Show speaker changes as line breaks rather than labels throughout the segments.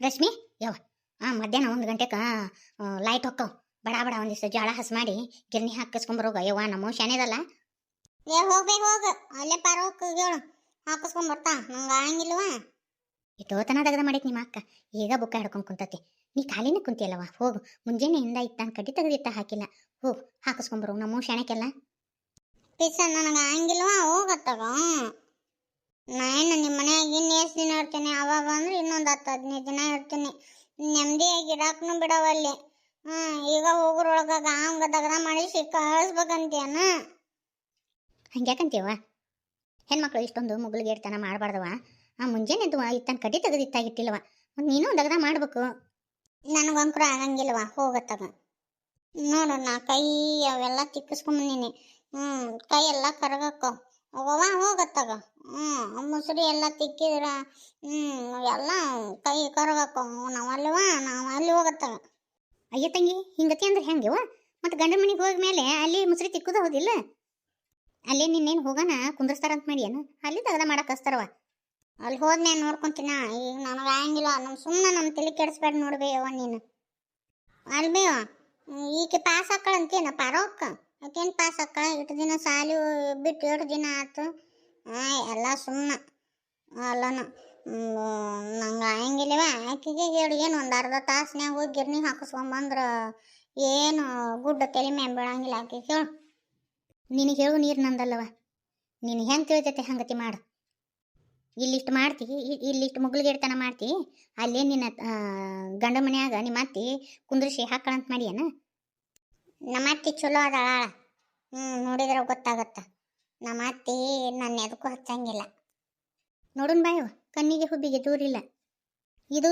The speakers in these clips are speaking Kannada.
ರಶ್ಮಿ ಯವ್ವ. ಹಾಂ ಮಧ್ಯಾಹ್ನ ಒಂದು ಗಂಟೆಗೆ ಲೈಟ್ ಹೊಕ್ಕವು. ಬಡ ಬಡ ಒಂದಿಷ್ಟು ಜಾಳ ಹಸ್ ಮಾಡಿ ಗಿರ್ನಿ ಹಾಕಿಸ್ಕೊಂಬರೋಗ ಯವ್ವ ನಮ್ಮ ಶಾನೆದಲ್ಲ
ಏ ಹೋಗ್ಬೇಕು ಹೋಗ. ಅಲ್ಲೇ ಪಾರ ಹೋಗ್ ಹೇಳು. ಹಾಕಿಸ್ಕೊಂಡ್ ಬರ್ತಾ. ನಂಗೆ ಆಗಂಗಿಲ್ವ?
ಇಟ್ಟೋತನ ತೆಗೆದ ಮಾಡೈತಿ ನಿಮ್ಮ ಅಕ್ಕ. ಈಗ ಬುಕ್ಕ ಹಿಡ್ಕೊಂಡು ಕುಂತತಿ. ನೀ ಖಾಲಿನೇ ಕುಂತಿಯಲ್ಲವ ಹೋಗು. ಮುಂಜಾನೆಯಿಂದ ಇತ್ತಾನ ಕಡ್ಡಿ ತೆಗೆದಿತ್ತ ಹಾಕಿಲ್ಲ. ಹೋಗು ಹಾಕಿಸ್ಕೊಂಬರು ನಮ್ಮ ಶಾಣಕ್ಕೆಲ್ಲ
ಪಿಸ ನನಗೆ ಆಗಂಗಿಲ್ವ? ಹೋಗತ್ತಾಗ ನಾನು ನಿಮ್ಮ ಮನೆಯಾಗ ಇನ್ನು ಎಷ್ಟು ದಿನ ಇರ್ತೀನಿ? ಅವಾಗ ಅಂದ್ರೆ ಇನ್ನೊಂದು ಹತ್ತು ಹದಿನೈದು ದಿನ ಇರ್ತೀನಿ. ನೆಮ್ಮದಿಯಾಗಿ ಇರಾಕ್ನು ಬಿಡವಲ್ಲಿ ಹ್ಞೂ ಈಗ ಹುಡುಗರೊಳಗಾಗ ಅವ್ಗೆ ದಗ್ರ ಮಾಡಿ ಸಿಕ್ಕ ಹಂಗೆ
ಹಂಗ್ಯಾಕಂತೀವ? ಹೆಣ್ಮಕ್ಳು ಇಷ್ಟೊಂದು ಮುಗುಲ್ಗೆ ಇರ್ತಾನ ಮಾಡಬಾರ್ದವ. ಆ ಮುಂಜಾನೆ ಎದ್ದು ಇತ್ತಾನ ಕಡಿ ತೆಗೆದಿತ್ತಾಗಿಟ್ಟಿಲ್ಲವ ಒಂದು ನೀನು ದಗದ ಮಾಡ್ಬೇಕು.
ನನಗಂಕರು ಆಗಂಗಿಲ್ವ ಹೋಗತ್ತಾಗ ನೋಡು ನಾ ಕೈ ಅವೆಲ್ಲ ತಿಕ್ಕಿಸ್ಕೊಂಬಂದಿನಿ ಹ್ಞೂ ಕೈ ಎಲ್ಲ ಕರಗಕ್ಕೋ. ಹೋಗವ ಹೋಗತ್ತಾಗ. ಹ್ಞೂ ಮುಸುರಿ ಎಲ್ಲ ತಿಕ್ಕಿದ್ರ ಹ್ಞೂ ಎಲ್ಲ ಕೈ ಕರಗಕ್ಕ, ನಾವು ಅಲ್ವಾ ನಾವು ಅಲ್ಲಿ ಹೋಗತ್ತಾಗ.
ಅಯ್ಯ ತಂಗಿ, ಹಿಂಗತಿ ಅಂದ್ರೆ ಹೆಂಗೆವ? ಮತ್ತು ಗಂಡನ ಮನೆಗೆ ಹೋದ ಮೇಲೆ ಅಲ್ಲಿ ಮುಸ್ರಿ ತಿಕ್ಕುದ ಹೌದಿಲ್ಲ? ಅಲ್ಲಿ ನಿನ್ನೇನು ಹೋಗೋಣ ಕುಂದ್ರಸ್ತಾರಂತ ಮಾಡಿ ಏನು ಅಲ್ಲಿ ತಗದ ಮಾಡಕ್ಕೆ ಹಸ್ತಾರವ.
ಅಲ್ಲಿ ಹೋದ್ನೆ ನೋಡ್ಕೊಂತೀನ, ಈಗ ನನಗೆ ಆಗಂಗಿಲ್ಲ ನಮ್ಮ ಸುಮ್ಮನೆ ನಮ್ಮ ತಲೆ ಕೆಡಿಸ್ಬೇಡ ನೋಡ್ಬೇಯವ್ವ ನೀನು. ಅಲ್ಲಿ ಅಲ್ಬೇವ ಈಕೆ ಪಾಸ್ ಹಾಕಳಂತೇನ ಪಾರೋಕ್ಕ ಆಕೇನು ಪಾಸ್ ಅಕ್ಕ? ಇಟ್ಟು ದಿನ ಸಾಲಿ ಬಿಟ್ಟು ಎರಡು ದಿನ ಆಯ್ತು ಎಲ್ಲ ಸುಮ್ಮನೆ ಅಲ್ಲನ. ನಂಗೆ ಆಗಂಗಿಲ್ಲವ ಆಕೆಗೆ ಹೇಳಿ, ಏನು ಒಂದು ಅರ್ಧ ತಾಸಿನಾಗ ಹೋಗಿ ಗಿರ್ನಿ ಹಾಕಿಸ್ಕೊಂಬಂದ್ರೆ ಏನು ಗುಡ್ಡ ತಲೆ ಮ್ಯಾಮ್ ಬೀಳಂಗಿಲ್ಲ ಆಕೆ. ಹೇಳು.
ನಿನಗೆ ಹೇಳು, ನೀರು ನಂದಲ್ಲವ. ನೀನು ಹೆಂಗೆ ತಿಳಿತೈತೆ ಹಂಗತಿ ಮಾಡು. ಇಲ್ಲಿಷ್ಟು ಮಾಡ್ತಿ ಇಲ್ಲಿಷ್ಟು ಮುಗುಲ್ಗೆ ಇಡ್ತಾನ ಮಾಡ್ತಿ. ಅಲ್ಲೇ ನಿನ್ನ ಗಂಡ ಮನ್ಯಾಗ ನಿಮ್ಮ ಅತ್ತಿ ಕುಂದ್ರಿಸಿ ಹಾಕಳಂತ ಮಾಡ್ಯಾನ?
ನಮ್ಮ ಅತ್ತಿ ಚಲೋ ಅದಾಳ ಹ್ಞೂ ನೋಡಿದ್ರೆ ಗೊತ್ತಾಗತ್ತ. ನಮ್ಮ ಅತ್ತಿ ನನ್ನ ಎದಕ್ಕೂ ಹಚ್ಚಂಗಿಲ್ಲ.
ನೋಡುನ್ ಬಾಯ್ ಕಣ್ಣಿಗೆ ಹುಬ್ಬಿಗೆ ದೂರಿಲ್ಲ ಇದು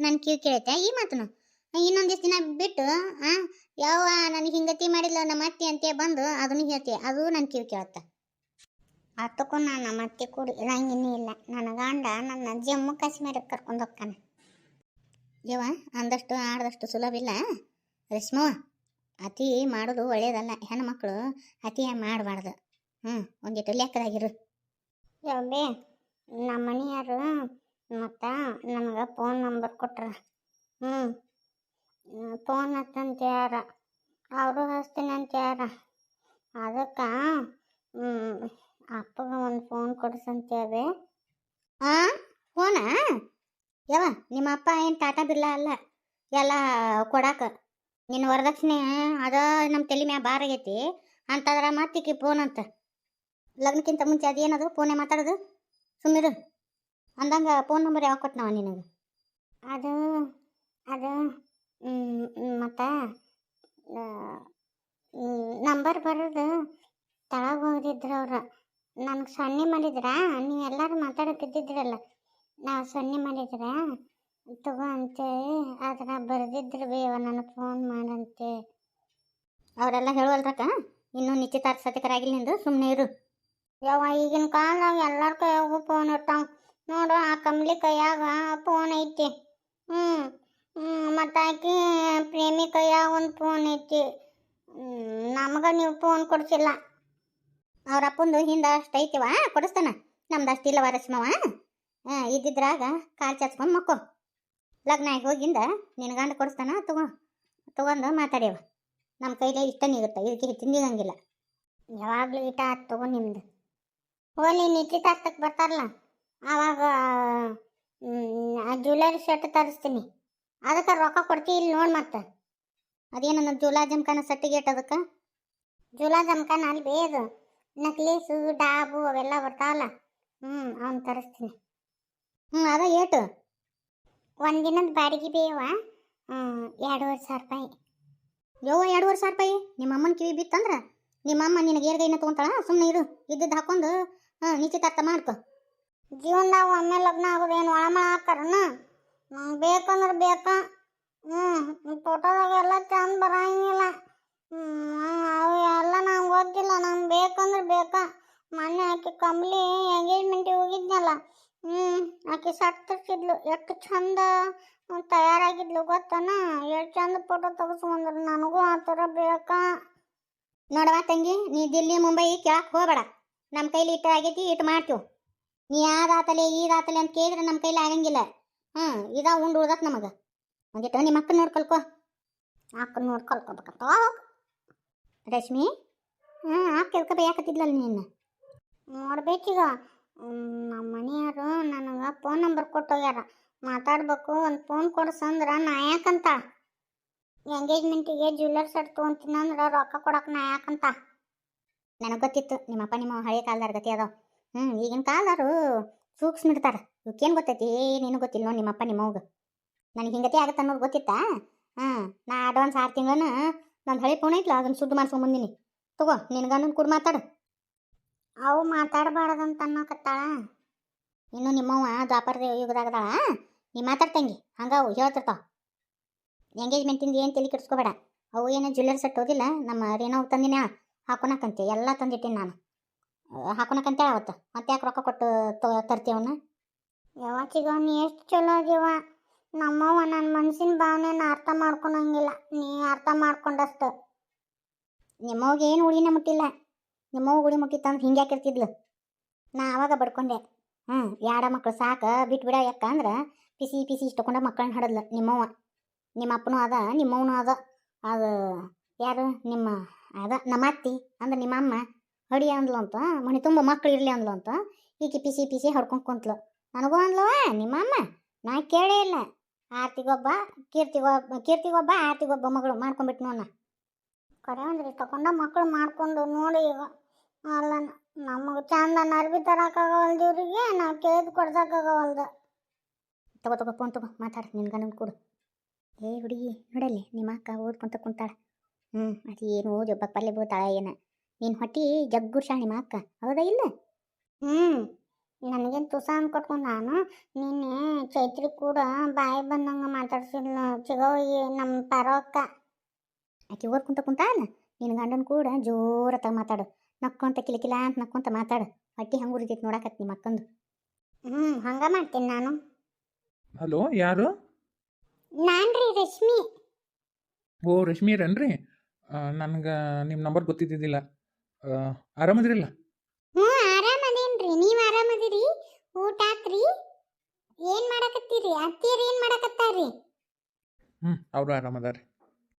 ನನ್ನ ಕಿವಿ ಕೇಳುತ್ತೆ, ಈ ಮಾತನು. ಇನ್ನೊಂದಿಷ್ಟು ದಿನ ಬಿಟ್ಟು, ಆ ಯಾವ ನನಗೆ ಹಿಂಗತಿ ಮಾಡಿಲ್ಲ ನಮ್ಮ ಅತ್ತಿ ಅಂತ ಬಂದು ಅದನ್ನು ಹೇಳ್ತೆ, ಅದು ನನ್ನ ಕಿವಿ ಕೇಳುತ್ತೆ.
ಅದಕ್ಕೂ ನಾನು ನಮ್ಮ ಅತ್ತಿ ಕೂಡ ಇರಂಗಿನೇ ಇಲ್ಲ. ನನ್ನ ಗಂಡ ನನ್ನ ಜಮ್ಮು ಕಾಶ್ಮೀರಕ್ಕೆ ಕರ್ಕೊಂಡು ಹೋಗ್ತಾನೆ.
ಯವ ಅಂದಷ್ಟು ಆಡದಷ್ಟು ಸುಲಭ ಇಲ್ಲ? ರೇಷ್ಮವ್ವ? ಅತಿ ಮಾಡೋದು ಒಳ್ಳೇದಲ್ಲ ಹೆಣ್ಮಕ್ಳು ಅತಿ ಮಾಡಬಾರ್ದು. ಹ್ಞೂ ಒಂದಿಟ್ಟು ಲೆಕ್ಕದಾಗಿರು.
ಯಾವ್ಬೇ ನಮ್ಮ ಮನೆಯವರು ಮತ್ತು ನಮ್ಗೆ ಫೋನ್ ನಂಬರ್ ಕೊಟ್ರ. ಹ್ಞೂ ಫೋನ್ ಹತ್ತಂತ ಯಾರ ಅವರು ಹಚ್ತೀನಿ ಅಂತ ಯಾರ ಅದಕ್ಕೆ ಅಪ್ಪಗೆ ಒಂದು ಫೋನ್ ಕೊಡ್ಸಂತೇವೆ
ಹಾಂ ಫೋನಾ ಯಾವ ನಿಮ್ಮ ಅಪ್ಪ ಏನು ಟಾಟಾ ಬಿರ್ಲಾ ಅಲ್ಲ? ಎಲ್ಲ ಕೊಡಾಕ. ನಿನ್ನ ವರದಕ್ಷಿಣೆ ಅದ ನಮ್ಮ ತಲೆ ಮ್ಯಾ ಭಾರ ಆಗೈತಿ. ಅಂತಂದ್ರೆ ಮತ್ತಿಕ್ಕಿ ಫೋನ್ ಅಂತ. ಲಗ್ನಕ್ಕಿಂತ ಮುಂಚೆ ಅದೇನದು? ಫೋನೇ ಮಾತಾಡೋದು? ಸುಮ್ಮಿರು ಅಂದಂಗೆ ಫೋನ್ ನಂಬರ್ ಯಾವಾಗ ನಾವು ನಿನಗೆ?
ಅದು ಅದು ಮತ್ತು ನಂಬರ್ ಬರೋದು ತಳಗ ಹೋಗಿದ್ರು ಅವ್ರು. ನನಗೆ ಸೊನ್ನೆ ಮಾಡಿದ್ರ? ನೀವು ಎಲ್ಲರೂ ಮಾತಾಡೋಕ್ಕಿದ್ದಿದ್ರಲ್ಲ ನಾವು ಸೊನ್ನೆ ಮಾಡಿದ್ರ? ತಗೋ ಅಂತೇಳಿ ಅದ್ರ ಬರೆದಿದ್ರು ಬೇವ ನನಗೆ ಫೋನ್ ಮಾಡಂತೆ.
ಅವರೆಲ್ಲ ಹೇಳುವಲ್ರಕ್ಕ ಇನ್ನೂ ನಿಶ್ಚಿತಾರ್ಥಸತಿಕರಾಗಿಲ್ಲ ನಿಂದು ಸುಮ್ಮನೆ ಇರು.
ಯಾವ ಈಗಿನ ಕಾಲದಾಗ ಎಲ್ಲರ ಕೈಯಾಗೂ ಫೋನ್ ಇರ್ತಾವ. ನೋಡು, ಆ ಕಮ್ಲಿ ಕೈಯಾಗ ಫೋನ್ ಐತಿ. ಹ್ಞೂ ಮತ್ತು ಆಕಿ ಪ್ರೇಮಿ ಕೈಯಾಗ ಒಂದು ಫೋನ್ ಐತಿ. ನಮಗೆ ನೀವು ಫೋನ್ ಕೊಡ್ಸಿಲ್ಲ.
ಅವ್ರ ಅಪ್ಪಂದು ಹಿಂದೆ ಅಷ್ಟು ಐತಿವ ಕೊಡಿಸ್ತಾನ. ನಮ್ದು ಅಷ್ಟು ರಶ್ಮವ ಹಾಂ ಇದ್ದಿದ್ರಾಗ ಕಾಲು ಚಾಚ್ಕೊಂಡು ಮಕ್ಕೋ. ಲಗ್ನ ಹೋಗಿಂದ ನಿನ್ ಗಂಡ ಕೊಡಿಸ್ತಾನ ತಗೋ, ತಗೊಂಡು ಮಾತಾಡ್ಯವ. ನಮ್ಮ ಕೈಲೇ ಇಷ್ಟ ನೀಗುತ್ತೆ, ಇದಕ್ಕೆ ಹೆಚ್ಚಿನ
ಯಾವಾಗಲೂ ಇಟ ಆತ್ ತಗೋ ನಿಮ್ದು. ಹೋಲಿ ನಿಶ್ಚಿತಾರ್ಥಕ್ಕೆ ಬರ್ತಾರಲ್ಲ, ಆವಾಗ ಜ್ಯುವೆಲರಿ ಸೆಟ್ ತರಿಸ್ತೀನಿ. ಅದಕ್ಕೆ ರೊಕ್ಕ ಕೊಡ್ತೀವಿ ಇಲ್ಲಿ ನೋಡಿ ಮತ್ತೆ.
ಅದೇನ ಜುಲಾ ಜಮ್ಕಾನ ಸಟ್ಟಿಗೇಟ್ ಅದಕ್ಕೆ?
ಜುಲಾ ಜಮಖಾನ ಅಲ್ಲಿ ಬೇದು. ನಕ್ಲೀಸು ಡಾಬು ಅವೆಲ್ಲ ಬರ್ತಾವಲ್ಲ. ಹ್ಞೂ ಅವ್ನು ತರಿಸ್ತೀನಿ.
ಹ್ಞೂ ಅದ ಏಟು.
ಒಂದಿನದ ಬಾಡಿಗೆ ಬೇವ. ಎರಡೂವರೆ ಸಾವಿರ ರೂಪಾಯಿ.
ಯವ್ವ, ಎರಡೂವರೆ ಸಾವಿರ ರೂಪಾಯಿ? ನಿಮ್ಮ ಅಮ್ಮನ ಕಿವಿ ಬಿತ್ತಂದ್ರೆ? ನಿಮ್ಮ ಅಮ್ಮ ನಿನಗೆ ಏರ್ಗೈನ ತೊಗೊಂತಾಳ? ಸುಮ್ಮನೆ ಇದು ಇದ್ದದ್ದು ಹಾಕೊಂಡು ನಿಶ್ಚಿತಾರ್ಥ ಮಾಡ್ಕೊ.
ಜೀವನದಾಗ ಒಮ್ಮೆ ಲಗ್ನ ಆಗೋದೇನು ಒಳಮಳ ನಂಗೆ ಬೇಕಂದ್ರೆ ಬೇಕಾ. ಹ್ಞೂ ಫೋಟೋದಾಗೆಲ್ಲ ಚಂದ ಬರಂಗಿಲ್ಲ. ಅವು ಎಲ್ಲ ನಂಗೆ ಗೊತ್ತಿಲ್ಲ, ನಂಗೆ ಬೇಕಂದ್ರೆ ಬೇಕಾ. ಮೊನ್ನೆ ಆಕೆ ಕಂಬ್ಲಿ ಎಂಗೇಜ್ಮೆಂಟಿಗೆ ಹೋಗಿದ್ನಲ್ಲ ಹ್ಞೂ ಆಕೆ ಸಟ್ ತರಿಸಿದ್ಲು ಎಷ್ಟು ಚಂದ ತಯಾರಾಗಿದ್ಲು ಗೊತ್ತನ? ಎಷ್ಟು ಚಂದ ಫೋಟೋ ತೆಗೆಸ್ಕೊಂಡ್ರು ನನಗೂ ಆ ಥರ ಬೇಕಾ.
ನೋಡವ ತಂಗಿ, ನೀ ದಿಲ್ಲಿ ಮುಂಬೈ ಕೇಳಕ್ಕೆ ಹೋಗಬೇಡ. ನಮ್ಮ ಕೈಲಿ ಇಟ್ಟು ಆಗೈತಿ ಇಟ್ಟು ಮಾಡ್ತೀವಿ ನೀ ಯಾವ್ದಾತಲೆ ಈದಾತಲೆ ಅಂತ ಕೇಳಿದ್ರೆ ನಮ್ಮ ಕೈಲಿ ಆಗಂಗಿಲ್ಲ. ಹ್ಞೂ ಇದ ಉಂಡು ಉಳ್ದತ್ ನಮಗೆ. ಒಂದಿಟ್ಟು ನಿಮ್ಮ ಅಕ್ಕನ ನೋಡ್ಕೊಳ್ಕೊ ಕಲ್ಕೋ.
ಅಕ್ಕ ನೋಡಿ ಕಲ್ಕೋಬೇಕಂತ
ರಶ್ಮಿ ಹ್ಞೂ ಆಕೆ ಕೆಲ್ಕ ಬೇಯಾಕತ್ತಿದ್ಲಲ್ಲ ನೀನು.
ನೋಡ್ಬೇಕೀಗ. ನಮ್ಮ ಮನೆಯವರು ನನಗೆ ಫೋನ್ ನಂಬರ್ ಕೊಟ್ಟೋಗ್ಯಾರ ಮಾತಾಡ್ಬೇಕು, ಒಂದು ಫೋನ್ ಕೊಡ್ಸಂದ್ರೆ ನಾ ಯಾಕಂತ? ಎಂಗೇಜ್ಮೆಂಟಿಗೆ ಜ್ಯುವೆಲ್ಲರ್ ಸೆಟ್ ತೊಗೊಂತೀನಿ ಅಂದ್ರೆ ರೊಕ್ಕ ಕೊಡಕ್ಕೆ ನಾ ಯಾಕಂತ?
ನನಗೆ ಗೊತ್ತಿತ್ತು ನಿಮ್ಮಪ್ಪ ನಿಮ್ಮ ಹಳೆ ಕಾಲದಾರ ಗತಿ ಅದಾವ. ಹ್ಞೂ ಈಗಿನ ಕಾಲದಾರು ಸೂಕ್ಸ್ ಇಡ್ತಾರ ಇವಕ್ಕೇನು ಗೊತ್ತೈತಿ? ಏನೇನು ಗೊತ್ತಿಲ್ಲ ನೋಡಿ ನಿಮ್ಮಪ್ಪ ನಿಮ್ಮವ್ಗ ನನಗೆ ಹಿಂಗತಿ ಆಗತ್ತೆ ಅನ್ನೋದು ಗೊತ್ತಿತ್ತಾ? ಹಾಂ ನಾ ಅಡ್ವಾನ್ಸ್ ಆರು ತಿಂಗಳನ್ನ ನಂದು ಹಳೆ ಫೋನ್ ಐತ್ಲ ಅದನ್ನು ಸುದ್ದು ಮಾಡ್ಸ್ಕೊಂಡ್ ಬಂದೀನಿ. ತಗೋ ನಿನಗನ್ನೊಂದು ಕೂಡ ಮಾತಾಡು.
ಅವು ಮಾತಾಡಬಾರ್ದಂತ ಅನ್ನಕತ್ತಾಳ.
ಇನ್ನು ನಿಮ್ಮವ್ವ ದ್ವಾಪರ ಯುಗದಾಗದಾಳ. ನೀ ಮಾತಾಡ್ತಂಗಿ ಹಂಗ ಅವು ಹೇಳ್ತಿರ್ತಾವ. ಎಂಗೇಜ್ಮೆಂಟಿಂದ ಏನು ತಲೆ ಕೆಡಿಸ್ಕೋಬೇಡ. ಅವು ಏನು ಜ್ಯುವೆಲ್ಲರಿ ಸೆಟ್ ಹೋಗಿಲ್ಲ ನಮ್ಮ ರೇನೋ ತಂದಿನ ಹಾಕೊಳಕಂತೆ ಎಲ್ಲ ತಂದಿಟ್ಟೀನಿ ನಾನು. ಹಾಕೊಳಕಂತೇಳ ಅವತ್ತು. ಮತ್ತೆ ಯಾಕೆ ರೊಕ್ಕ ಕೊಟ್ಟು ತರ್ತೀವನ್ನ
ಯಾವತ್ತಿಗ ನೀ ಎಷ್ಟು ಚಲೋ ಅದೀವ ನಮ್ಮವ್ವ ನನ್ನ ಮನಸ್ಸಿನ ಭಾವನೆನ ಅರ್ಥ ಮಾಡ್ಕೊಳಂಗಿಲ್ಲ ನೀ ಅರ್ಥ ಮಾಡ್ಕೊಂಡಷ್ಟು.
ನಿಮ್ಮವ್ಗೆ ಏನು ಉಳಿನ ಮುಟ್ಟಿಲ್ಲ. ನಿಮ್ಮವ್ವ ಉಳಿ ಮುಟ್ಟಿತ್ತಂದ್ರೆ ಹಿಂಗೆ ಇರ್ತಿದ್ಲು. ನಾ ಅವಾಗ ಬಡ್ಕೊಂಡೆ. ಹ್ಞೂ ಯಾಡ ಮಕ್ಳು ಸಾಕು ಬಿಟ್ಟು ಬಿಡ ಯಾಕ ಅಂದ್ರೆ ಪಿಸಿ ಪಿಸಿ ಇಷ್ಟಕೊಂಡ ಮಕ್ಕಳನ್ನ ಹಡದ್ಲು ನಿಮ್ಮವ್ವ ನಿಮ್ಮ ಅಪ್ಪನೂ ಅದ ನಿಮ್ಮವನು ಅದ. ಅದು ಯಾರು? ನಿಮ್ಮ, ಅದ ನಮ್ಮ ಅತ್ತಿ ಅಂದ್ರೆ ನಿಮ್ಮ ಅಮ್ಮ. ಹೊಡಿ ಅಂದ್ಲು ಅಂತ, ಮನೆ ತುಂಬ ಮಕ್ಳು ಇರಲಿ ಅಂದ್ಲು ಅಂತ ಈಕೆ ಪಿಸಿ ಪಿಸಿ ಹೊಡ್ಕೊಂಡು ಕುಂತ್ಲು. ನನಗೂ ಅಂದ್ಲವ ನಿಮ್ಮ ಅಮ್ಮ, ನಾ ಕೇಳೇ ಇಲ್ಲ. ಆರ್ತಿಗೊಬ್ಬ, ಕೀರ್ತಿಗೊಬ್ಬ ಕೀರ್ತಿಗೊಬ್ಬ, ಆರ್ತಿಗೊಬ್ಬ ಮಗಳು ಮಾಡ್ಕೊಂಡ್ಬಿಟ್ಟು ಅಣ್ಣ
ಕಡೆ ಅಂದ್ರೆ ತಗೊಂಡ ಮಕ್ಕಳು ಮಾಡ್ಕೊಂಡು ನೋಡಿ ಈಗ ಅಲ್ಲ ನಮಗೆ ಚಂದ ಅರ್ಬಿ ತರಕಾಗವಲ್ದು ಇವ್ರಿಗೆ ನಾವು ಕೇಳಿದ್ ಕೊಡ್ಸಕ್ಕಾಗವಲ್ದು
ತಗೋ ತಗೋ ಫೋನ್ ತಗೋ ಮಾತಾಡು ಗಂಡನ ಕೊಡು. ಏ ಹುಡುಗಿ ನೋಡಲ್ಲಿ ನಿಮ್ಮ ಅಕ್ಕ ಓದ್ಕೊಂತ ಕುಂತಾಳೆ. ಹ್ಞೂ ಅದು ಏನು ಓದಿ ಒಬ್ಬ ಪಲ್ಲೆ ಬೀಳ್ತಾಳ ಏನ? ನಿನ್ನ ಹೊಟ್ಟಿ ಜಗ್ಗುರ್ಷಾಳ ನಿಮ್ಮ ಅಕ್ಕ ಹೌದಾ ಇಲ್ಲ?
ಹ್ಞೂ ನನಗೇನು ತುಸ ಅನ್ಕೊಟ್ಕೊಂಡು ನಾನು ನಿನ್ನೆ ಚೈತ್ರಿ ಕೂಡ ಬಾಯಿ ಬಂದಂಗೆ ಮಾತಾಡ್ಸಿಲ್ಲ ಚಿಗವ್ಗಿ ನಮ್ಮ ಪರೋಕ್ಕ.
ಆಕೆ ಓದ್ಕೊಂತ ಕುಂತಾಳ ನಿನ್ನ ಗಂಡನ ಕೂಡ ಜೋರತ್ತಾಗ ಮಾತಾಡು. ನಕ್ಕೊಂತ ಕಿಲಕಿಲ ಅಂತ ನಕ್ಕೊಂತ ಮಾತಾಡು. ಹೊಟ್ಟಿ ಹಂಗೆ ಉರಿತೈತಿ ನೋಡಕತ್ ನಿಮ್ಮ ಅಕ್ಕಂದು.
ಹ್ಞೂ ಹಂಗೆ ಮಾಡ್ತೀನಿ ನಾನು.
ಹಲೋ ಯಾರು?
ನಾನು ರೀ ರಶ್ಮಿ.
ಓ ರಶ್ಮಿ ರಶ್ಮೀರನ್ರಿ ನನಗೆ ನಿಮ್ಮ ನಂಬರ್ ಗೊತ್ತಿದ್ದಿದ್ದಿಲ್ಲ. ಆ, ಹ್ಮ್
ಹ್ಞೂ ಆರಾಮದೇನ್ರಿ ನೀವು ಆರಾಮದಿರಿ ಊಟ ಆತ್ರಿ? ಏನು ಮಾಡಕತ್ತೀರಿ? ಅತ್ತಿಯರು ಏನು ಮಾಡಕತ್ತಾರಿ
ಹ್ಞೂ ಅವರು ಆರಾಮದಾರಿ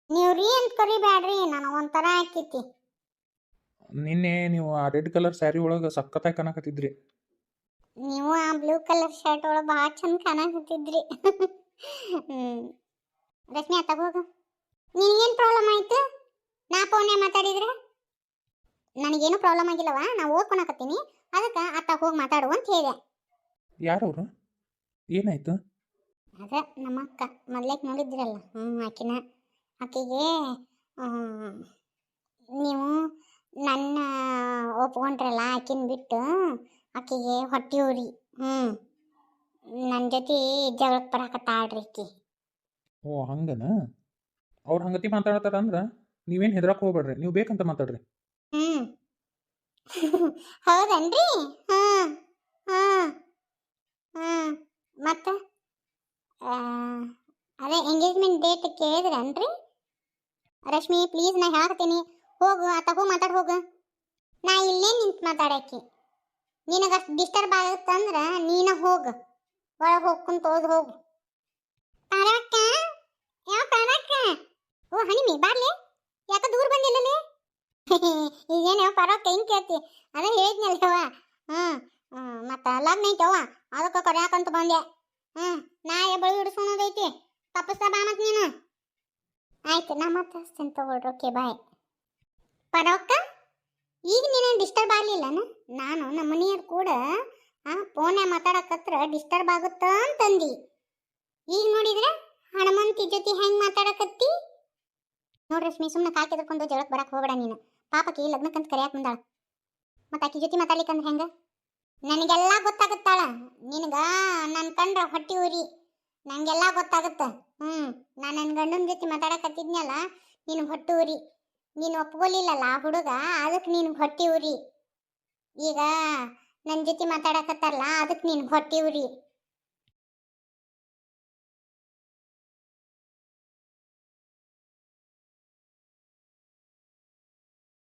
ನೀವು ರೀ ಅಂತ ಕರಿಬ್ಯಾಡ್ರಿ. ನಾನು ಒಂಥರ ಆಕೈತಿ.
ನಿನ್ನೆ ನೀವು ಆ ರೆಡ್ ಕಲರ್ ಸ್ಯಾರಿ ಒಳಗೆ ಸಖತ್ತಾಗಿ ಕಾಣಕತ್ತಿದ್ರಿ.
ನೀವು ಆ ಬ್ಲೂ ಕಲರ್ ಶರ್ಟ್ ಒಳಗೆ ಭಾಳ ಚಂದ ಕಾಣಕತ್ತಿದ್ರಿ. ರಶ್ಮಿ ಅತ್ತಾಗ ಹೋಗು. ನಿನಗೇನು ಪ್ರಾಬ್ಲಮ್ ಆಯ್ತು? ನಾ ಫೋನೇ ಮಾತಾಡಿದ್ರೆ? ನನಗೇನು ಪ್ರಾಬ್ಲಮ್ ಆಗಿಲ್ಲವ? ನಾ ಓದ್ಕೊಳಕತ್ತೀನಿ ಅದಕ್ಕೆ ಅತ್ತಾಗ ಹೋಗಿ ಮಾತಾಡು ಅಂತ ಹೇಳಿದೆ.
ಯಾರವರು? ಏನಾಯ್ತು?
ಅದ ನಮ್ಮ ಅಕ್ಕ. ಮೊದ್ಲೇಕ್ ನೋಡಿದ್ರಲ್ಲ ಹ್ಞೂ ಆಕಿನ. ಆಕೆಗೆ ನೀವು ನನ್ನ ಒಪ್ಕೊಂಡ್ರಲ್ಲ ಆಕಿನ ಬಿಟ್ಟು ಆಕೆಗೆ ಹೊಟ್ಟೆ ಉರಿ. ಹ್ಞೂ ನನ್ನ ಜೊತೆ ಜಗಳಕ್ಕೆ ಬರಾಕತ್ತಾಳ್ರಿ ಆಕಿ.
ಓ ಹಂಗನ? ಅವ್ರು ಹಂಗತಿ ಮಾತಾಡತ್ತಾರ ಅಂದ್ರೆ ನೀವೇನು ಹೆದರಕ್ಕೆ ಹೋಗ್ಬೇಡ್ರಿ ನೀವು ಬೇಕಂತ ಮಾತಾಡ್ರಿ.
ಹ್ಞೂ ಹೌದನ್ರಿ? ಹಾಂ ಹಾಂ ಹಾಂ. ಮತ್ತೆ? ಅದೇ ಎಂಗೇಜ್ಮೆಂಟ್ ಡೇಟ್ ಕೇಳಿದ್ರನ್ರಿ? ರಶ್ಮಿ ಪ್ಲೀಸ್ ನಾ ಹೇಳ್ತೀನಿ ಹೋಗು ತಗೋ ಮಾತಾಡ್ ಇಲ್ಲೇ ನಿಂತು ಮಾತಾಡಕ್ಕೆ ನಿನಗೆ ಅಷ್ಟು ಡಿಸ್ಟರ್ಬ್ ಆಗತ್ತಂದ್ರ ನೀನ ಹೋಗ. ಒಳಗೆ ಹೋಗ್ಕೊಂತ ಹೋದ್ ಹೋಗು. ಪಾರಕ್ಕ ಯಾವ ಪಾರಕ್ಕ ಓ ಹಣಿಮಿ ಬಾರ್ಲಿ. ಯಾಕ ದೂರ ಬಂದಿಲ್ಲಲೇ ಈಗೇನು ಪರಾಕ ಹೆಂಗೆ ಕೇಳ್ತಿ. ಅದೇ ಹೇಳಿದ್ನಲ್ಲವ ಹ್ಞೂ ಮತ್ತೆ ಲಗ್ನ ಐತವ ಅದಕ್ಕೆ ಕರ್ಯಾಕಂತ ಬಂದೆ. ಹ್ಞೂ ನಾಳೆ ಬಳಿ ಹಿಡಿಸೋಣದೈತಿ ತಪ್ಪಿಸ್ತಾ ಬಾ ಮತ್ತೆ ನೀನು. ಆಯ್ತು, ನಾ ಮತ್ತೆ ತಗೊಳ್ರಿ. ಓಕೆ ಬಾಯ್ ಪರವಕ್ಕ? ಈಗ ನೀನೇನು ಡಿಸ್ಟರ್ಬ್ ಆಗಲಿಲ್ಲನ? ನಾನು ನಮ್ಮ ಮನೆಯವ್ರು ಕೂಡ, ಆ ಫೋನ್ಯಾಗ ಮಾತಾಡಕತ್ರ ಡಿಸ್ಟರ್ಬ್ ಆಗುತ್ತೆ ಅಂತಂದಿ. ಈಗ ನೋಡಿದ್ರೆ ಹಣಮಂತಿ ಜೊತೆ ಹೆಂಗೆ ಮಾತಾಡಕತ್ತಿ? ನೋಡ್ರಿ ರಶ್ಮಿ ಸುಮ್ಮನೆ ಕಾಕಿ ಎದ್ಕೊಂಡು ಜಗಳಕ್ಕೆ ಬರಕ್ಕೆ ಹೋಗಬೇಡ ನೀನು. ಪಾಪಕ್ಕೆ ಲಗ್ನಕ್ಕಂತ ಕರೆಯಕ್ಕೆ ಬಂದಾಳ. ಮತ್ತೆ ಆಕಿ ಜೊತೆ ಮಾತಾಡ್ಲಿಕ್ಕಂದ್ರೆ ಹೆಂಗೆ? ನನಗೆಲ್ಲ ಗೊತ್ತಾಗುತ್ತಾಳ. ನಿನಗ ನನ್ನ ಕಂಡ್ರ ಹೊಟ್ಟಿ ಉರಿ. ನನಗೆಲ್ಲ ಗೊತ್ತಾಗುತ್ತೆ. ಹ್ಞೂ ನಾನು ನನ್ನ ಗಂಡನ ಜೊತೆ ಮಾತಾಡಕತ್ತಿದ್ನಲ್ಲ ನೀನು ಹೊಟ್ಟಿ ಉರಿ. ನೀನು ಒಪ್ಕೊಲಿಲ್ಲಲ್ಲ ಆ ಹುಡುಗ? ಅದಕ್ಕೆ ನೀನು ಹೊಟ್ಟಿ ಉರಿ. ಈಗ ನನ್ನ ಜೊತೆ ಮಾತಾಡಕತ್ತಾರಲ್ಲ ಅದಕ್ಕೆ ನೀನು ಹೊಟ್ಟಿ ಉರಿ.